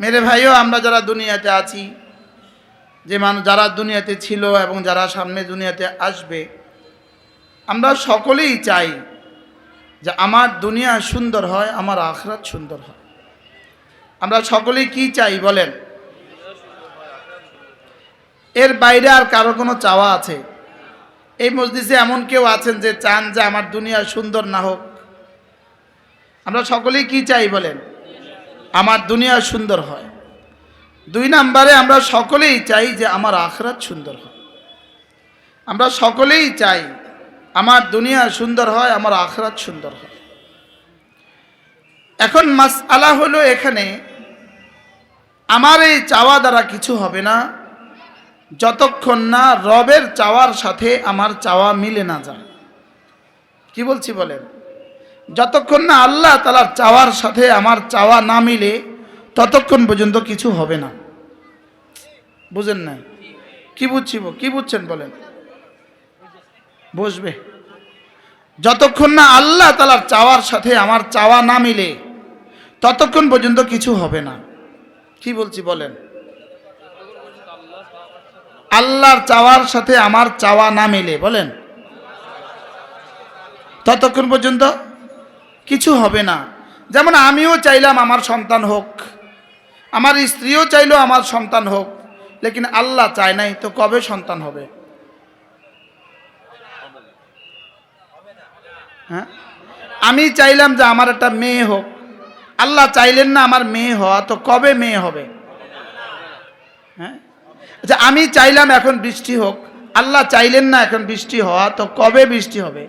মেরে ভাইও, আমরা যারা দুনিয়াতে আছি, যে মানুষ যারা দুনিয়াতে ছিল এবং যারা সামনে দুনিয়াতে আসবে, আমরা সকলেই চাই যে আমার দুনিয়া সুন্দর হয়, আমার আখরাত সুন্দর হয়। আমরা সকলেই কি চাই বলেন? এর বাইরে আর কারও কোনো চাওয়া আছে? এই মসজিদে এমন কেউ আছেন যে চান যে আমার দুনিয়া সুন্দর না হোক। আমরা সকলেই কি চাই বলেন? আমার দুনিয়া সুন্দর হয়। দুই নাম্বারে আমরা সকলেই চাই যে আমার আখরাত সুন্দর হয়। আমরা সকলেই চাই আমার দুনিয়া সুন্দর হয়, আমার আখরাত সুন্দর হয়। এখন মাস আলা হলো এখানে, আমার এই চাওয়া দ্বারা কিছু হবে না, যতক্ষণ না রবের চাওয়ার সাথে আমার চাওয়া মিলে না যায়। কি বলছি বলেন? যতক্ষণ না আল্লাহ তালার চাওয়ার সাথে আমার চাওয়া না মিলে, ততক্ষণ পর্যন্ত কিছু হবে না। বুঝেন না কি বুঝছি কি বুঝছেন বলেন? বসবে। যতক্ষণ না আল্লাহ তালার চাওয়ার সাথে আমার চাওয়া না মিলে, ততক্ষণ পর্যন্ত কিছু হবে না। কি বলছি বলেন? আল্লাহর চাওয়ার সাথে আমার চাওয়া না মিলে, বলেন? ততক্ষণ পর্যন্ত কিছু হবে না। যেমন আমিও চাইলাম আমার সন্তান হোক, আমার স্ত্রীও চাইলো আমার সন্তান হোক, লেকিন আল্লাহ চায় নাই তো কবে সন্তান হবে? হ্যাঁ? আমি চাইলাম যে আমার একটা মেয়ে হোক, আল্লাহ চাইলেন না আমার মেয়ে হওয়া, তো কবে মেয়ে হবে? হ্যাঁ? আচ্ছা আমি চাইলাম এখন বৃষ্টি হোক, আল্লাহ চাইলেন না এখন বৃষ্টি হওয়া, তো কবে বৃষ্টি হবে?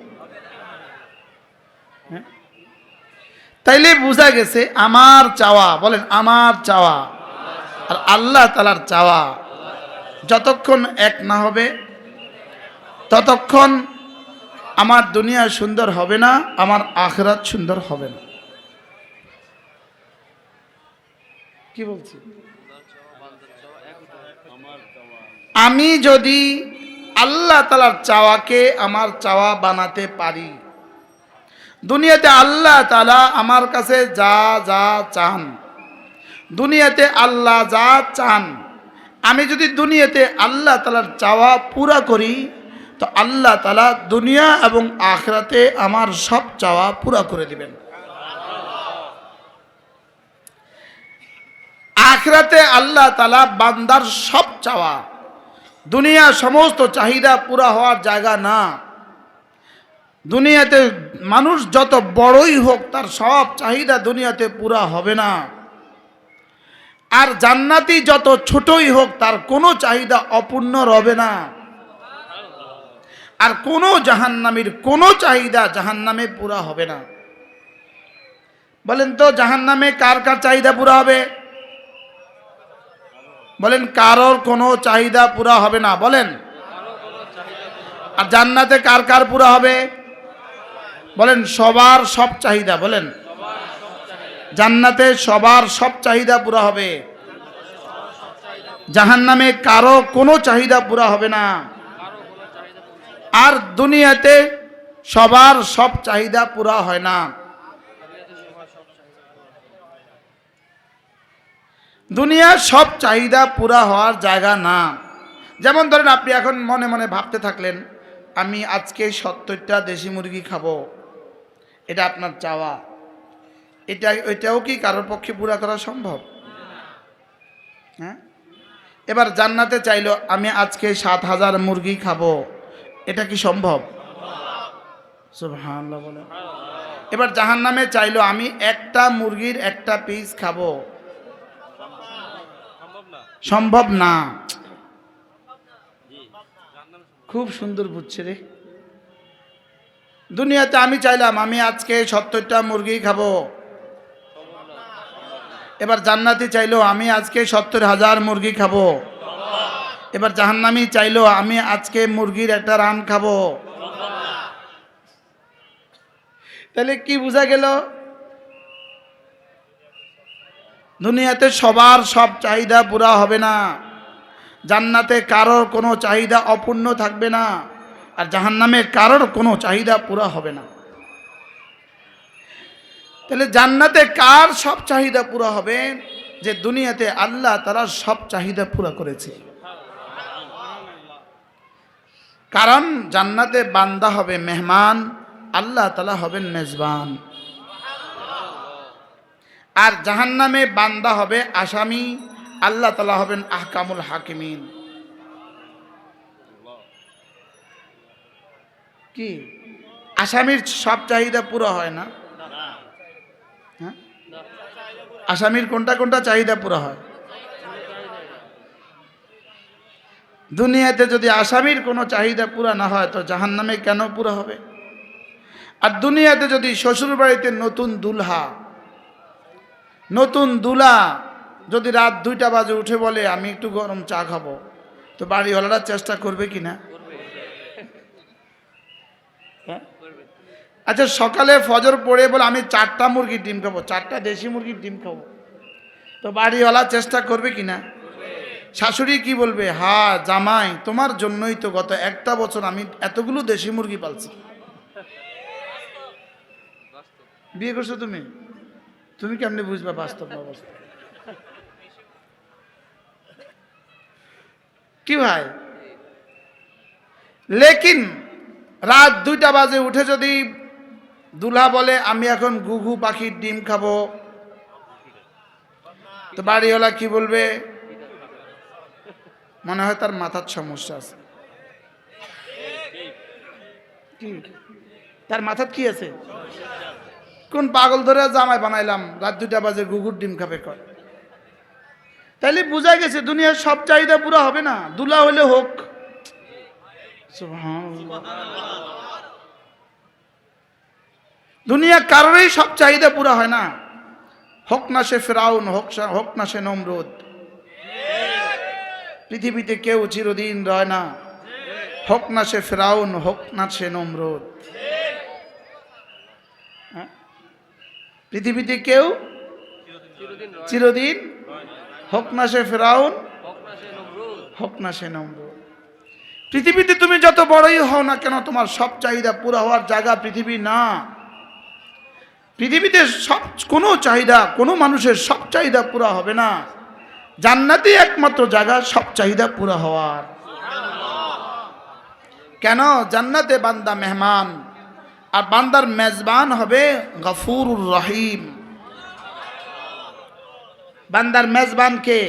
তাইলে বোঝা গেছে আমার চাওয়া, বলেন আমার চাওয়া। আর আল্লাহ তালার চাওয়া। যতক্ষণ এক না হবে, ততক্ষণ আমার দুনিয়া সুন্দর হবে না, আমার আখরাত সুন্দর হবে না। কি বলছি? আমি যদি আল্লাহ তালার চাওয়াকে আমার চাওয়া বানাতে পারি দুনিয়াতে আল্লাহ তালা আমার কাছে যা যা চান। দুনিয়াতে আল্লাহ যা চান। আমি যদি দুনিয়াতে আল্লাহ তালার চাওয়া পুরা করি, তো আল্লাহ তালা দুনিয়া এবং আখরাতে আমার সব চাওয়া পুরা করে দিবেন। আখরাতে আল্লাহ তালা বান্দার সব চাওয়া। দুনিয়া সমস্ত চাহিদা পুরা হওয়ার জায়গা না। দুনিয়াতে মানুষ যত বড়ই হোক, তার সব চাহিদা দুনিয়াতে পুরা হবে না। আর জান্নাতি যত ছোটই হোক, তার কোনো চাহিদা অপূর্ণ রবে না। আর কোনো জাহান্নামীর কোনো চাহিদা জাহান্নামে পুরা হবে না। বলেন তো, জাহান্নামে কার কার চাহিদা পুরা হবে? বলেন, কারোর কোনো চাহিদা পুরা হবে না। বলেন, আর জান্নাতে কার কার পুরা হবে? বলেন, সবার সব চাহিদা, বলেন। জান্নাতে সবার সব চাহিদা পুরা হবে। জাহান্নামে কারও কোনো চাহিদা পুরা হবে না। আর দুনিয়াতে সবার সব চাহিদা পুরা হয় না। দুনিয়ার সব চাহিদা পুরা হওয়ার জায়গা না। যেমন ধরেন, আপনি এখন মনে মনে ভাবতে থাকলেন, আমি আজকে সত্তরটা দেশি মুরগি খাব। এটা আপনার চাওয়া। এটা, এটাও কি কারোর পক্ষে পুরা করা সম্ভব? হ্যাঁ? এবার জান্নাতে চাইলো, আমি আজকে সাত হাজার মুরগি খাব। এটা কি সম্ভব? বলে এবার জাহান্নামে চাইলো, আমি একটা মুরগির একটা পিস খাব। সম্ভব না। খুব সুন্দর বুঝছে রে। দুনিয়াতে আমি চাইলাম, আমি আজকে সত্তরটা মুরগি খাব। এবার জান্নাতি চাইলো, আমি আজকে সত্তর হাজার মুরগি খাব। এবার জাহান্নামি চাইলো, আমি আজকে মুরগির একটা রান খাব। তাহলে কি বোঝা গেল? দুনিয়াতে সবার সব চাহিদা পুরা হবে না। জান্নাতে কারোর কোনো চাহিদা অপূর্ণ থাকবে না। আর জাহান্নামে কারোর কোনো চাহিদা পুরা হবে না। তাহলে জান্নাতে কার সব চাহিদা পুরা হবে? যে দুনিয়াতে আল্লাহ তারা সব চাহিদা পুরা করেছে। কারণ জান্নাতে বান্দা হবে মেহমান, আল্লাহ তালা হবেন মেজবান। আর জাহান্নামে বান্দা হবে আসামি, আল্লাহ তালা হবেন আহকামুল হাকিমিন। কি আসামির সব চাহিদা পুরো হয় না হ্যাঁ? আসামির কোনটা কোনটা চাহিদা পুরো হয় দুনিয়াতে যদি আসামির কোনো চাহিদা পুরা না হয়, তো জাহান্নামে কেন পুরা হবে আর দুনিয়াতে যদি শ্বশুর বাড়িতে নতুন দুলহা, নতুন দুলা যদি রাত দুইটা বাজে উঠে বলে, আমি একটু গরম চা খাব তো বাড়িওয়ালারা চেষ্টা করবে কি না? আচ্ছা সকালে ফজর পড়ে বলে আমি চারটা মুরগির ডিম খাব, চারটা দেশি মুরগির ডিম খাব। তো বাড়িওয়ালা চেষ্টা করবে কি না? শাশুড়ি কি বলবে? হা, জামাই, তোমার জন্যই তো গত একটা বছর আমি এতগুলো দেশি মুরগি পালছি। বিয়ে করছ তুমি? তুমি কেমনি বুঝবে বাস্তব অবস্থা কি ভাই? লেকিন! রাত দুইটা বাজে, উঠে যদি দুলা বলে, আমি এখন গুঘু পাখির ডিম খাব। তো বাড়িওয়ালা কি বলবে? মনে হয় তার মাথার সমস্যা আছে। তার মাথার কি আছে? কোন পাগল ধরে জামাই বানাইলাম, রাত দুইটা বাজে গুগুর ডিম খাবে কর তাইলে বোঝা গেছে, দুনিয়ার সব চাহিদা পুরো হবে না। দুলা হলে হোক। দুনিয়া কারোরই সব চাহিদা পুরো হয় না। হোক না সে ফেরাউন, হোক হোক না সে নমরুদ। পৃথিবীতে কেউ চিরদিন রয় না। হোক না সে ফেরাউন, হোক না সে নমরুদ। হ্যাঁ? পৃথিবীতে কেউ চিরদিন হোক না সে ফেরাউন, হোক না সে নমরুদ। পৃথিবীতে তুমি যত বড়ই হও না কেন, তোমার সব চাহিদা পুরো হওয়ার জায়গা পৃথিবী না। পৃথিবীতে সব, কোনো চাহিদা, কোনো মানুষের সব চাহিদা পুরো হবে না। জান্নাতি একমাত্র জায়গা, সব চাহিদা পুরো হওয়ার। কেন? জান্নাতে বান্দা মেহমান, আর বান্দার মেজবান হবে গফুরুর রহিম। বান্দার মেজবানকে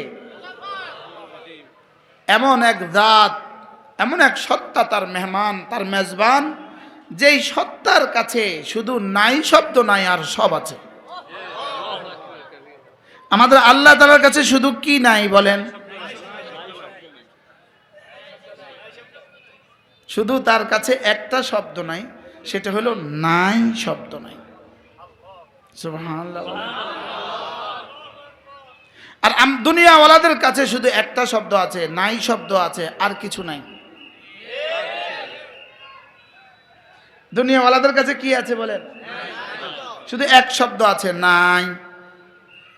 এমন এক জাত এমন এক সত্তা তার মেহমান, তার মেজবান, যেই সত্তার কাছে শুধু নাই শব্দ নাই, আর সব আছে। আমাদের আল্লাহ তালার কাছে শুধু কি নাই বলেন? শুধু তার কাছে একটা শব্দ নাই, সেটা হলো নাই শব্দ নাই। আর দুনিয়াওয়ালাদের কাছে শুধু একটা শব্দ আছে, নাই শব্দ আছে, আর কিছু নাই। দুনিয়াওয়ালাদের কাছে কি আছে বলেন? শুধু এক শব্দ আছে, নাই,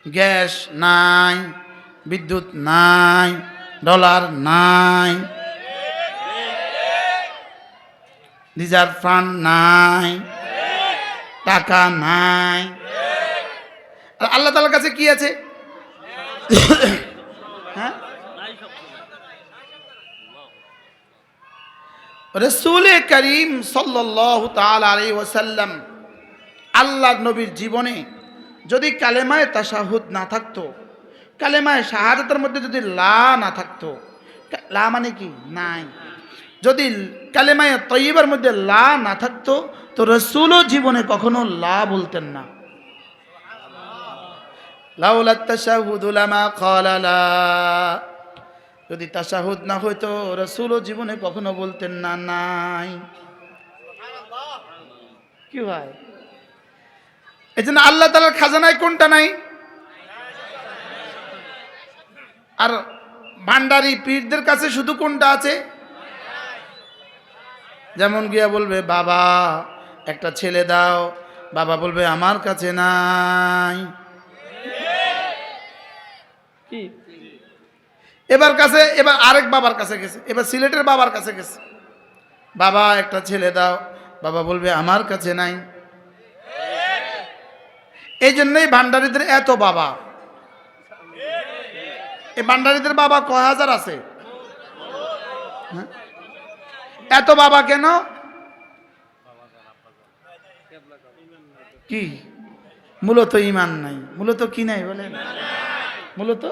গ্যাস নাই, বিদ্যুৎ নাই, ডলার নাই রিজার্ভ ফান্ড নাই, টাকা নাই। আর আল্লাহ তালার কাছে কি আছে? রসুল করিম সাল্লাহ আলাই ওসাল্লাম আল্লাহ নবীর জীবনে যদি কালেমায় তাসাহুদ না থাকতো, কালেমায় শাহাদাতের মধ্যে যদি লা না থাকতো লা মানে কি? নাই। যদি কালেমায় তৈবার মধ্যে লা না থাকতো, তো রসুলও জীবনে কখনো লা বলতেন না। লাউলা তাশাহুদু লামা ক্বালা লা। যদি তাশাহুদ না হইতো রসুলও জীবনে কখনো বলতেন না নাই। কি ভাই? এই জন্য আল্লাহ তালার খাজানায় কোনটা নাই? আর ভান্ডারি পীরদের কাছে শুধু কোনটা আছে? যেমন গিয়া বলবে বাবা একটা ছেলে দাও। বাবা বলবে আমার কাছে নাই। কি? এবার কাছে, এবার আরেক বাবার কাছে গেছে, এবার সিলেটের বাবার কাছে গেছে। বাবা, একটা ছেলে দাও। বাবা বলবে, আমার কাছে নাই। এই জন্যই ভান্ডারীদের এত বাবা। এই ভান্ডারীদের বাবা কয় হাজার আছে? হ্যাঁ? এত বাবা কেন? কি? মূলত ইমান নাই। মূলত কি নাই বলেন? মূলত?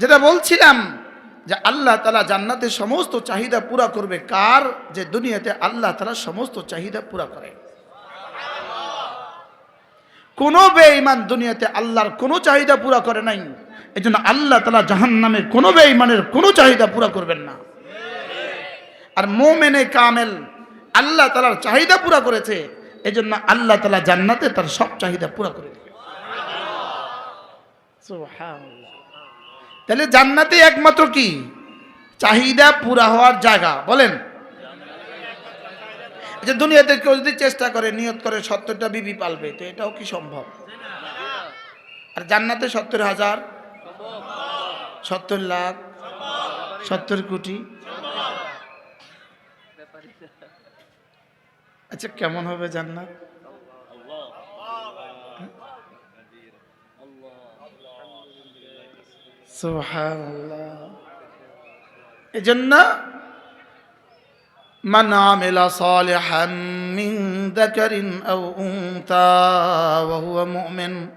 যেটা বলছিলাম যে আল্লাহ তালা জান্নাতের সমস্ত চাহিদা পুরা করবে, কার? যে দুনিয়াতে আল্লাহ তালা সমস্ত চাহিদা পুরা করে। কোনো বেঈমান দুনিয়াতে আল্লাহর কোনো চাহিদা পুরা করে নাই এই জন্য আল্লাহ তালা জাহান নামে কোনো বেঈমানের কোনো চাহিদা পুরা করবেন না। আর মোমেনে কামেল আল্লাহ তালার চাহিদা পুরা করেছে এই জন্য আল্লাহ তালা জান্নাতে তার সব চাহিদা পুরা করে দেবে। তাহলে জান্নাতে একমাত্র কি? চাহিদা পুরা হওয়ার জায়গা, বলেন। যে দুনিয়াতে কেউ যদি চেষ্টা করে, নিয়ত করে, সত্তরটা বিবি পালবে, তো এটাও কি সম্ভব? আর জান্নাতে সত্তর হাজার? সত্তর লাখ? সত্তর কোটি? আচ্ছা কেমন হবে জান্নাত? এজন্য من عمل صالحا من ذكر أو أنثى وهو مؤمن